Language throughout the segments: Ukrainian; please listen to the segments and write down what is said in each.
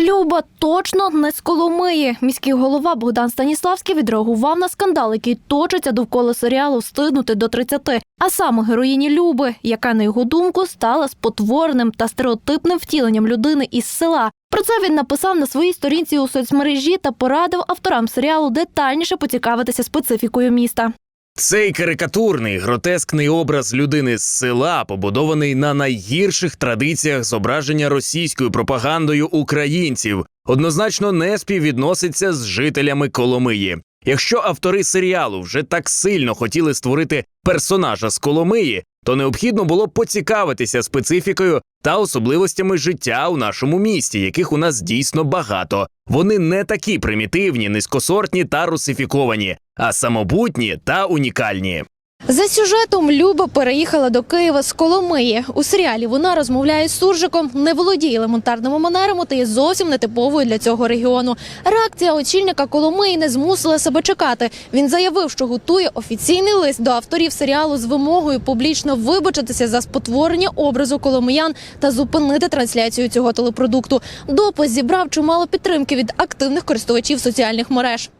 Люба точно не з Коломиї. Міський голова Богдан Станіславський відреагував на скандал, який точиться довкола серіалу Встигнути до 30», а саме героїні Люби, яка на його думку стала спотвореним та стереотипним втіленням людини із села. Про це він написав на своїй сторінці у соцмережі та порадив авторам серіалу детальніше поцікавитися специфікою міста. Цей карикатурний гротескний образ людини з села побудований на найгірших традиціях зображення російською пропагандою українців, однозначно не співвідноситься з жителями Коломиї. Якщо автори серіалу вже так сильно хотіли створити персонажа з Коломиї, то необхідно було поцікавитися специфікою та особливостями життя у нашому місті, яких у нас дійсно багато. Вони не такі примітивні, низькосортні та русифіковані, а самобутні та унікальні. За сюжетом Люба переїхала до Києва з Коломиї. У серіалі вона розмовляє з суржиком, не володіє елементарними манерами та є зовсім нетиповою для цього регіону. Реакція очільника Коломиї не змусила себе чекати. Він заявив, що готує офіційний лист до авторів серіалу з вимогою публічно вибачитися за спотворення образу коломиян та зупинити трансляцію цього телепродукту. Допис зібрав чимало підтримки від активних користувачів соціальних мереж.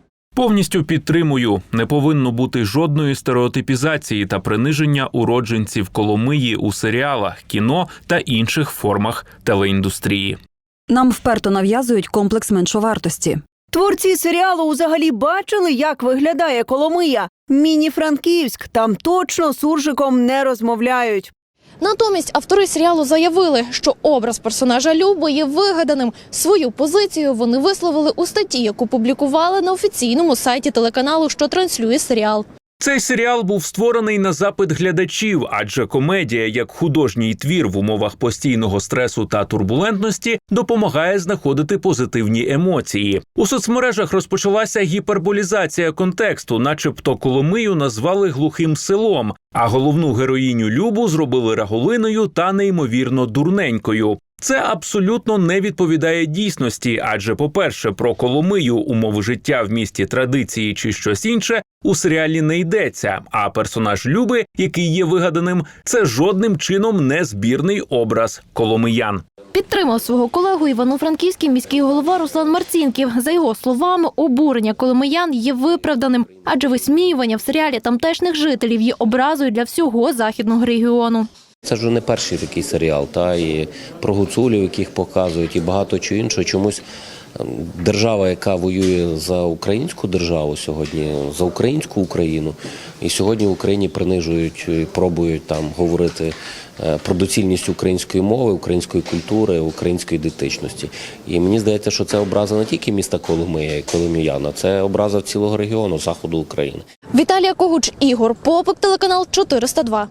Повністю підтримую. Не повинно бути жодної стереотипізації та приниження уродженців Коломиї у серіалах, кіно та інших формах телеіндустрії. Нам вперто нав'язують комплекс меншовартості. Творці серіалу взагалі бачили, як виглядає Коломия. Міні-Франківськ. Там точно суржиком не розмовляють. Натомість автори серіалу заявили, що образ персонажа Люби є вигаданим. Свою позицію вони висловили у статті, яку публікували на офіційному сайті телеканалу, що транслює серіал. Цей серіал був створений на запит глядачів, адже комедія, як художній твір в умовах постійного стресу та турбулентності, допомагає знаходити позитивні емоції. У соцмережах розпочалася гіперболізація контексту, начебто Коломию назвали глухим селом, а головну героїню Любу зробили раголиною та неймовірно дурненькою. Це абсолютно не відповідає дійсності, адже, по-перше, про Коломию, умови життя в місті традиції чи щось інше у серіалі не йдеться. А персонаж Люби, який є вигаданим, це жодним чином не збірний образ коломиян. Підтримав свого колегу Івано-Франківський міський голова Руслан Марцінків. За його словами, обурення коломиян є виправданим, адже висміювання в серіалі тамтешніх жителів є образою для всього західного регіону. Це вже не перший такий серіал, та і про гуцулів, яких показують, і багато чого іншого. Чомусь держава, яка воює за українську державу сьогодні, за українську Україну, і сьогодні в Україні принижують, і пробують там говорити е, про доцільність української мови, української культури, української ідентичності. І мені здається, що це образа не тільки міста Коломия і Коломіяна, це образа цілого регіону заходу України. Віталія Когуч, Ігор Попик, телеканал 402.